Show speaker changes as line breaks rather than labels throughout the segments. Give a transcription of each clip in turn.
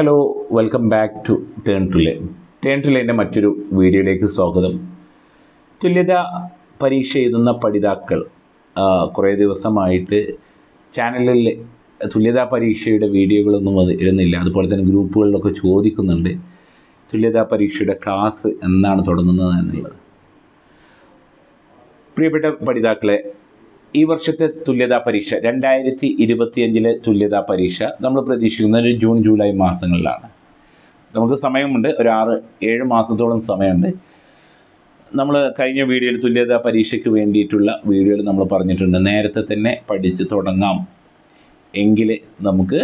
Hello welcome back to turn to line turn to ലൈന്റെ മറ്റൊരു വീഡിയോയിലേക്ക് സ്വാഗതം. തുല്യത പരീക്ഷ എഴുതുന്ന പഠിതാക്കൾ കുറേ ദിവസമായിട്ട് ചാനലിൽ തുല്യതാ പരീക്ഷയുടെ വീഡിയോകളൊന്നും അത് അതുപോലെ തന്നെ ഗ്രൂപ്പുകളിലൊക്കെ ചോദിക്കുന്നുണ്ട് തുല്യതാ പരീക്ഷയുടെ ക്ലാസ് എന്നാണ് തുടങ്ങുന്നത് എന്നുള്ളത്. പ്രിയപ്പെട്ട പഠിതാക്കളെ ഈ വർഷത്തെ തുല്യതാ പരീക്ഷ രണ്ടായിരത്തി ഇരുപത്തിയഞ്ചിലെ തുല്യതാ പരീക്ഷ നമ്മൾ പ്രതീക്ഷിക്കുന്നത് ഒരു ജൂൺ ജൂലൈ മാസങ്ങളിലാണ്. നമുക്ക് സമയമുണ്ട് ഒരു ആറ് ഏഴ് മാസത്തോളം സമയമുണ്ട്. നമ്മൾ കഴിഞ്ഞ വീഡിയോയിൽ തുല്യതാ പരീക്ഷയ്ക്ക് വേണ്ടിയിട്ടുള്ള വീഡിയോയിൽ നമ്മൾ പറഞ്ഞിട്ടുണ്ട് നേരത്തെ തന്നെ പഠിച്ച് തുടങ്ങാം. എങ്കിൽ നമുക്ക്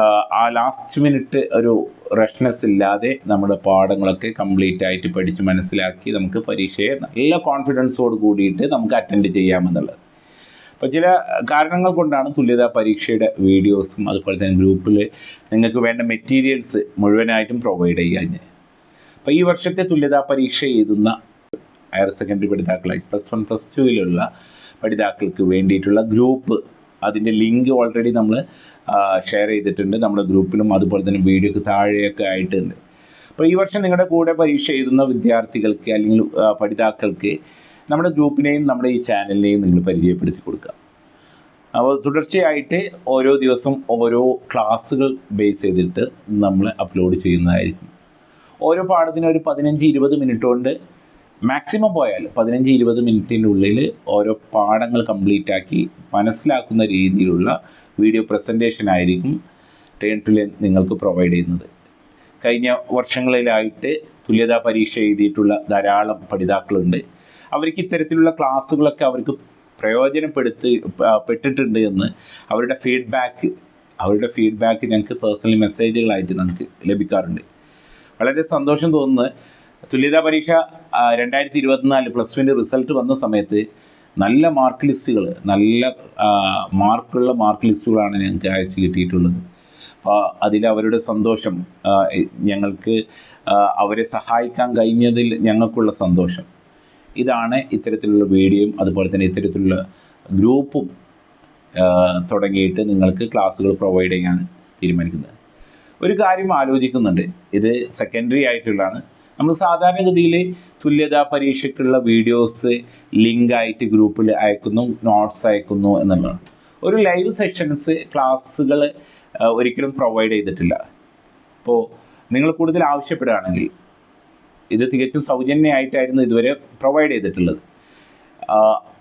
ആ, ലാസ്റ്റ് മിനിറ്റ് ഒരു റഷ്നെസ് ഇല്ലാതെ നമ്മുടെ പാഠങ്ങളൊക്കെ കംപ്ലീറ്റ് ആയിട്ട് പഠിച്ച് മനസ്സിലാക്കി നമുക്ക് പരീക്ഷയെ നല്ല കോൺഫിഡൻസോട് കൂടിയിട്ട് നമുക്ക് അറ്റൻഡ് ചെയ്യാമെന്നുള്ളത്. അപ്പോൾ ചില കാരണങ്ങൾ കൊണ്ടാണ് തുല്യതാ പരീക്ഷയുടെ വീഡിയോസും അതുപോലെ തന്നെ ഗ്രൂപ്പിൽ നിങ്ങൾക്ക് വേണ്ട മെറ്റീരിയൽസ് മുഴുവനായിട്ടും പ്രൊവൈഡ് ചെയ്യാൻ. അപ്പോൾ ഈ വർഷത്തെ തുല്യതാ പരീക്ഷ എഴുതുന്ന ഹയർ സെക്കൻഡറി പഠിതാക്കളായി പ്ലസ് വൺ പ്ലസ് ടുവിലുള്ള പഠിതാക്കൾക്ക് വേണ്ടിയിട്ടുള്ള ഗ്രൂപ്പ് അതിന്റെ ലിങ്ക് ഓൾറെഡി നമ്മൾ ഷെയർ ചെയ്തിട്ടുണ്ട്. നമ്മുടെ ഗ്രൂപ്പിലും അതുപോലെ തന്നെ വീഡിയോക്ക് താഴെയൊക്കെ ആയിട്ടുണ്ട് അപ്പോൾ ഈ വർഷം നിങ്ങളുടെ കൂടെ പരീക്ഷ എഴുതുന്ന വിദ്യാർത്ഥികൾക്ക് അല്ലെങ്കിൽ പഠിതാക്കൾക്ക് നമ്മുടെ ഗ്രൂപ്പിനെയും നമ്മുടെ ഈ ചാനലിനെയും നിങ്ങൾ പരിചയപ്പെടുത്തി കൊടുക്കുക. അപ്പോൾ തുടർച്ചയായിട്ട് ഓരോ ദിവസം ഓരോ ക്ലാസ്സുകൾ ബേസ് ചെയ്തിട്ട് നമ്മൾ അപ്ലോഡ് ചെയ്യുന്നതായിരിക്കും. ഓരോ പാഠത്തിനും ഒരു പതിനഞ്ച് ഇരുപത് മിനിറ്റ് കൊണ്ട് മാക്സിമം പോയാൽ പതിനഞ്ച് ഇരുപത് മിനിറ്റിനുള്ളിൽ ഓരോ പാഠങ്ങൾ കംപ്ലീറ്റ് ആക്കി മനസ്സിലാക്കുന്ന രീതിയിലുള്ള വീഡിയോ പ്രസന്റേഷൻ ആയിരിക്കും ടേൺ ടു ലേൺ നിങ്ങൾക്ക് പ്രൊവൈഡ് ചെയ്യുന്നത്. കഴിഞ്ഞ വർഷങ്ങളിലായിട്ട് തുല്യതാ പരീക്ഷ എഴുതിയിട്ടുള്ള ധാരാളം പഠിതാക്കളുണ്ട്. അവർക്ക് ഇത്തരത്തിലുള്ള ക്ലാസ്സുകളൊക്കെ അവർക്ക് പ്രയോജനപ്പെടുത്തി പെട്ടിട്ടുണ്ട് എന്ന് അവരുടെ ഫീഡ്ബാക്ക് അവരുടെ ഫീഡ്ബാക്ക് ഞങ്ങൾക്ക് പേഴ്സണലി മെസ്സേജുകളായിട്ട് നമുക്ക് ലഭിക്കാറുണ്ട്. വളരെ സന്തോഷം തോന്നുന്നത് തുല്യതാ പരീക്ഷ രണ്ടായിരത്തി ഇരുപത്തിനാല് പ്ലസ് ടുവിന്റെ റിസൾട്ട് വന്ന സമയത്ത് നല്ല മാർക്ക് ലിസ്റ്റുകൾ നല്ല മാർക്കുള്ള മാർക്ക് ലിസ്റ്റുകളാണ് ഞങ്ങൾക്ക് അയച്ചു കിട്ടിയിട്ടുള്ളത്. അപ്പോൾ അതിൽ അവരുടെ സന്തോഷം ഞങ്ങൾക്ക് അവരെ സഹായിക്കാൻ കഴിഞ്ഞതിൽ ഞങ്ങൾക്കുള്ള സന്തോഷം. ഇതാണ് ഇത്തരത്തിലുള്ള വീഡിയോയും അതുപോലെ തന്നെ ഇത്തരത്തിലുള്ള ഗ്രൂപ്പും തുടങ്ങിയിട്ട് നിങ്ങൾക്ക് ക്ലാസ്സുകൾ പ്രൊവൈഡ് ചെയ്യാൻ തീരുമാനിക്കുന്നത്. ഒരു കാര്യം ആലോചിക്കുന്നുണ്ട്. ഇത് സെക്കൻഡറി ആയിട്ടുള്ളതാണ്. നമ്മൾ സാധാരണഗതിയിൽ തുല്യതാ പരീക്ഷയ്ക്കുള്ള വീഡിയോസ് ലിങ്കായിട്ട് ഗ്രൂപ്പിൽ അയക്കുന്നു നോട്ട്സ് അയക്കുന്നു എന്നുള്ളതാണ്. ഒരു ലൈവ് സെഷൻസ് ക്ലാസ്സുകൾ ഒരിക്കലും പ്രൊവൈഡ് ചെയ്തിട്ടില്ല. അപ്പോൾ നിങ്ങൾ കൂടുതൽ ആവശ്യപ്പെടുകയാണെങ്കിൽ ഇത് തികച്ചും സൗജന്യമായിട്ടായിരുന്നു ഇതുവരെ പ്രൊവൈഡ് ചെയ്തിട്ടുള്ളത്.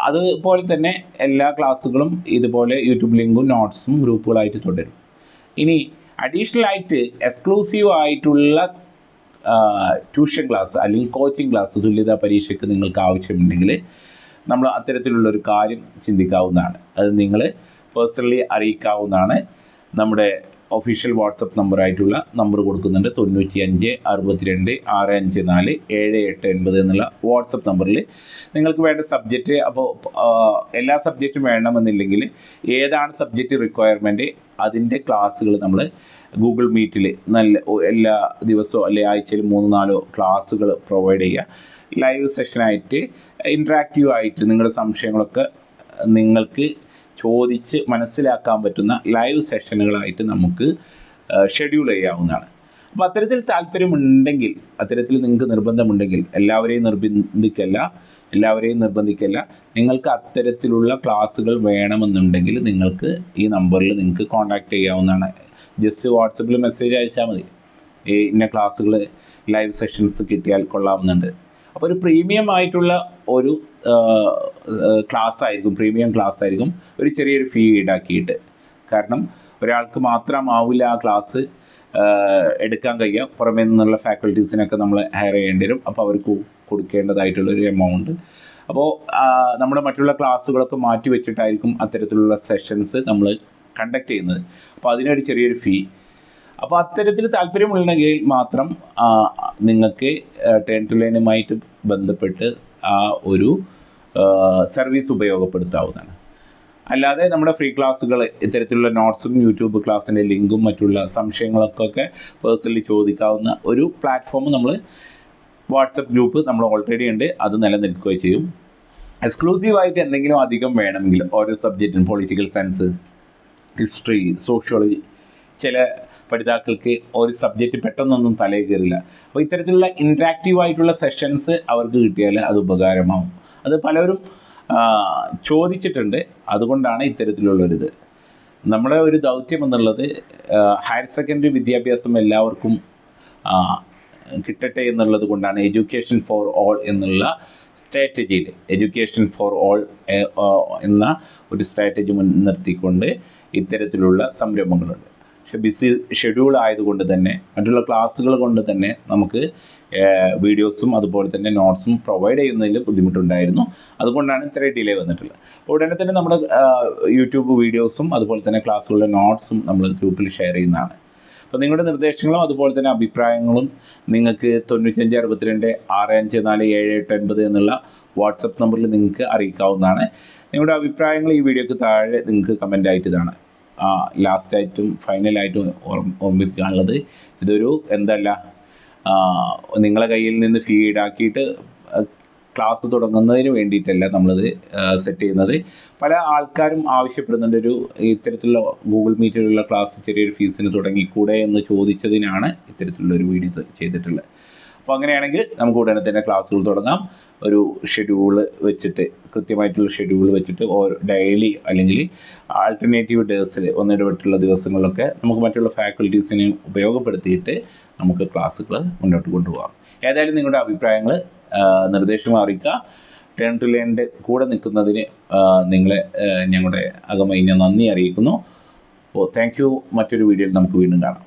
അതുപോലെ തന്നെ എല്ലാ ക്ലാസ്സുകളും ഇതുപോലെ യൂട്യൂബ് ലിങ്കും നോട്ട്സും ഗ്രൂപ്പുകളായിട്ട് തുടരും. ഇനി അഡീഷണൽ ആയിട്ട് എക്സ്ക്ലൂസീവ് ആയിട്ടുള്ള ട്യൂഷൻ ക്ലാസ് അല്ലെങ്കിൽ കോച്ചിങ് ക്ലാസ് തുല്യതാ പരീക്ഷയ്ക്ക് നിങ്ങൾക്ക് ആവശ്യമുണ്ടെങ്കിൽ നമ്മൾ അത്തരത്തിലുള്ള ഒരു കാര്യം ചിന്തിക്കാവുന്നതാണ്. അത് നിങ്ങൾ പേഴ്സണലി അറിയിക്കാവുന്നതാണ്. നമ്മുടെ ഒഫീഷ്യൽ വാട്സപ്പ് നമ്പറായിട്ടുള്ള നമ്പർ കൊടുക്കുന്നുണ്ട്. തൊണ്ണൂറ്റി അഞ്ച് അറുപത്തിരണ്ട് ആറ് അഞ്ച് നാല് ഏഴ് എട്ട് എൺപത് എന്നുള്ള വാട്സപ്പ് നമ്പറിൽ നിങ്ങൾക്ക് വേണ്ട സബ്ജക്റ്റ് അപ്പോൾ എല്ലാ സബ്ജക്റ്റും വേണമെന്നില്ലെങ്കിൽ ഏതാണ് സബ്ജക്റ്റ് റിക്വയർമെന്റ് അതിന്റെ ക്ലാസ്സുകൾ നമ്മൾ ഗൂഗിൾ മീറ്റിൽ നല്ല എല്ലാ ദിവസവും അല്ലെ ആഴ്ചയിൽ മൂന്ന് നാലോ ക്ലാസ്സുകൾ പ്രൊവൈഡ് ചെയ്യുക. ലൈവ് സെഷനായിട്ട് ഇൻട്രാക്റ്റീവ് ആയിട്ട് നിങ്ങളുടെ സംശയങ്ങളൊക്കെ നിങ്ങൾക്ക് ചോദിച്ച് മനസ്സിലാക്കാൻ പറ്റുന്ന ലൈവ് സെഷനുകളായിട്ട് നമുക്ക് ഷെഡ്യൂൾ ചെയ്യാവുന്നതാണ്. അപ്പോൾ അത്തരത്തിൽ താല്പര്യമുണ്ടെങ്കിൽ അത്തരത്തിൽ നിങ്ങൾക്ക് നിർബന്ധമുണ്ടെങ്കിൽ എല്ലാവരെയും നിർബന്ധിക്കല്ല എല്ലാവരെയും നിർബന്ധിക്കല്ല നിങ്ങൾക്ക് അത്തരത്തിലുള്ള ക്ലാസ്സുകൾ വേണമെന്നുണ്ടെങ്കിൽ നിങ്ങൾക്ക് ഈ നമ്പറിൽ നിങ്ങൾക്ക് കോൺടാക്റ്റ് ചെയ്യാവുന്നതാണ്. ജസ്റ്റ് വാട്സപ്പിൽ മെസ്സേജ് അയച്ചാൽ മതി. ഈ ഇന്ന ക്ലാസ്സുകൾ ലൈവ് സെഷൻസ് കിട്ടിയാൽ കൊള്ളാവുന്നുണ്ട്. അപ്പോൾ ഒരു പ്രീമിയം ആയിട്ടുള്ള ഒരു ക്ലാസ് ആയിരിക്കും പ്രീമിയം ക്ലാസ് ആയിരിക്കും ഒരു ചെറിയൊരു ഫീ ഈടാക്കിയിട്ട്. കാരണം ഒരാൾക്ക് മാത്രമാവില്ല ആ ക്ലാസ് എടുക്കാൻ കഴിയുക. പുറമേ നിന്നുള്ള ഫാക്കൽറ്റീസിനൊക്കെ നമ്മൾ ഹയർ ചെയ്യേണ്ടി വരും. അപ്പോൾ അവർക്ക് കൊടുക്കേണ്ടതായിട്ടുള്ളൊരു എമൗണ്ട് അപ്പോൾ നമ്മുടെ മറ്റുള്ള ക്ലാസ്സുകളൊക്കെ മാറ്റി വെച്ചിട്ടായിരിക്കും അത്തരത്തിലുള്ള സെഷൻസ് നമ്മൾ കണ്ടക്ട് ചെയ്യുന്നത്. അപ്പോൾ അതിനൊരു ചെറിയൊരു ഫീ അപ്പോൾ അത്തരത്തിൽ താല്പര്യമുണ്ടെങ്കിൽ മാത്രം നിങ്ങൾക്ക് ടേൺ ടു ലൈനുമായിട്ട് ബന്ധപ്പെട്ട് ആ ഒരു സർവീസ് ഉപയോഗപ്പെടുത്താവുന്നതാണ്. അല്ലാതെ നമ്മുടെ ഫ്രീ ക്ലാസ്സുകൾ ഇത്തരത്തിലുള്ള നോട്ട്സും യൂട്യൂബ് ക്ലാസ്സിന്റെ ലിങ്കും മറ്റുള്ള സംശയങ്ങളൊക്കെ പേഴ്സണലി ചോദിക്കാവുന്ന ഒരു പ്ലാറ്റ്ഫോം നമ്മൾ വാട്സപ്പ് ഗ്രൂപ്പ് നമ്മൾ ഓൾറെഡി ഉണ്ട്. അത് നിലനിൽക്കുകയും ചെയ്യും. എക്സ്ക്ലൂസീവായിട്ട് എന്തെങ്കിലും അധികം വേണമെങ്കിൽ ഓരോ സബ്ജക്റ്റിനും പൊളിറ്റിക്കൽ സയൻസ് ഹിസ്റ്ററി സോഷ്യോളജി ചില പഠിതാക്കൾക്ക് ഒരു സബ്ജക്റ്റ് പെട്ടെന്നൊന്നും തലയിൽ കയറില്ല. അപ്പോൾ ഇത്തരത്തിലുള്ള ഇൻട്രാക്റ്റീവ് ആയിട്ടുള്ള സെഷൻസ് അവർക്ക് കിട്ടിയാൽ അത് ഉപകാരമാവും. അത് പലരും ചോദിച്ചിട്ടുണ്ട്. അതുകൊണ്ടാണ് ഇത്തരത്തിലുള്ളൊരിത്. നമ്മുടെ ഒരു ദൗത്യം എന്നുള്ളത് ഹയർ സെക്കൻഡറി വിദ്യാഭ്യാസം എല്ലാവർക്കും കിട്ടട്ടെ എന്നുള്ളത് കൊണ്ടാണ് എഡ്യൂക്കേഷൻ ഫോർ ഓൾ എന്നുള്ള സ്ട്രാറ്റജിയിൽ എഡ്യൂക്കേഷൻ ഫോർ ഓൾ എന്ന ഒരു സ്ട്രാറ്റജി മുൻനിർത്തിക്കൊണ്ട് ഇത്തരത്തിലുള്ള സംരംഭങ്ങളുണ്ട്. ബിസി ഷെഡ്യൂൾ ആയതുകൊണ്ട് തന്നെ മറ്റുള്ള ക്ലാസ്സുകൾ കൊണ്ട് തന്നെ നമുക്ക് വീഡിയോസും അതുപോലെ തന്നെ നോട്ട്സും പ്രൊവൈഡ് ചെയ്യുന്നതിൽ ബുദ്ധിമുട്ടുണ്ടായിരുന്നു. അതുകൊണ്ടാണ് ഇത്ര ഡിലേ വന്നിട്ടുള്ളത്. ഉടനെ തന്നെ നമ്മുടെ യൂട്യൂബ് വീഡിയോസും അതുപോലെ തന്നെ ക്ലാസ്സുകളുടെ നോട്ട്സും നമ്മൾ ഗ്രൂപ്പിൽ ഷെയർ ചെയ്യുന്നതാണ്. അപ്പോൾ നിങ്ങളുടെ നിർദ്ദേശങ്ങളും അതുപോലെ തന്നെ അഭിപ്രായങ്ങളും നിങ്ങൾക്ക് തൊണ്ണൂറ്റഞ്ച് അറുപത്തിരണ്ട് ആറ് അഞ്ച് നാല് ഏഴ് എട്ട് ഒൻപത് എന്നുള്ള വാട്സപ്പ് നമ്പറിൽ നിങ്ങൾക്ക് അറിയിക്കാവുന്നതാണ്. നിങ്ങളുടെ അഭിപ്രായങ്ങൾ ഈ വീഡിയോക്ക് താഴെ നിങ്ങൾക്ക് കമന്റ് ആയിട്ട് ഇതാണ്. ലാസ്റ്റായിട്ടും ഫൈനലായിട്ടും ഓർമ്മ ഓർമ്മിപ്പിക്കാനുള്ളത് ഇതൊരു എന്തല്ല നിങ്ങളെ കയ്യിൽ നിന്ന് ഫീഡാക്കിയിട്ട് ക്ലാസ് തുടങ്ങുന്നതിന് വേണ്ടിയിട്ടല്ല നമ്മളിത് സെറ്റ് ചെയ്യുന്നത്. പല ആൾക്കാരും ആവശ്യപ്പെടുന്നുണ്ട് ഒരു ഇത്തരത്തിലുള്ള ഗൂഗിൾ മീറ്റിലുള്ള ക്ലാസ് ചെറിയൊരു ഫീസിന് തുടങ്ങിക്കൂടെ എന്ന് ചോദിച്ചതിനാണ് ഇത്തരത്തിലുള്ള ഒരു വീഡിയോ ചെയ്തിട്ടുള്ളത്. അപ്പോൾ അങ്ങനെയാണെങ്കിൽ നമുക്ക് ഉടനെ തന്നെ ക്ലാസ്സുകൾ തുടങ്ങാം. ഒരു ഷെഡ്യൂൾ വെച്ചിട്ട് കൃത്യമായിട്ടുള്ള ഷെഡ്യൂൾ വെച്ചിട്ട് ഓരോ ഡെയിലി അല്ലെങ്കിൽ ആൾട്ടർനേറ്റീവ് ഡേയ്സിൽ ഒന്നിടവിട്ടുള്ള ദിവസങ്ങളിലൊക്കെ നമുക്ക് മറ്റുള്ള ഫാക്കൽറ്റീസിനെ ഉപയോഗപ്പെടുത്തിയിട്ട് നമുക്ക് ക്ലാസ്സുകൾ മുന്നോട്ട് കൊണ്ടുപോകാം. ഏതായാലും നിങ്ങളുടെ അഭിപ്രായങ്ങൾ നിർദ്ദേശം അറിയിക്കുക. ടേൺ ടു ലേണിന്റെ കൂടെ നിൽക്കുന്നതിന് നിങ്ങളെ ഞങ്ങളുടെ ഞങ്ങളുടെ ഞാൻ നന്ദി അറിയിക്കുന്നു. ഓ താങ്ക് യു മറ്റൊരു വീഡിയോയിൽ നമുക്ക് വീണ്ടും കാണാം.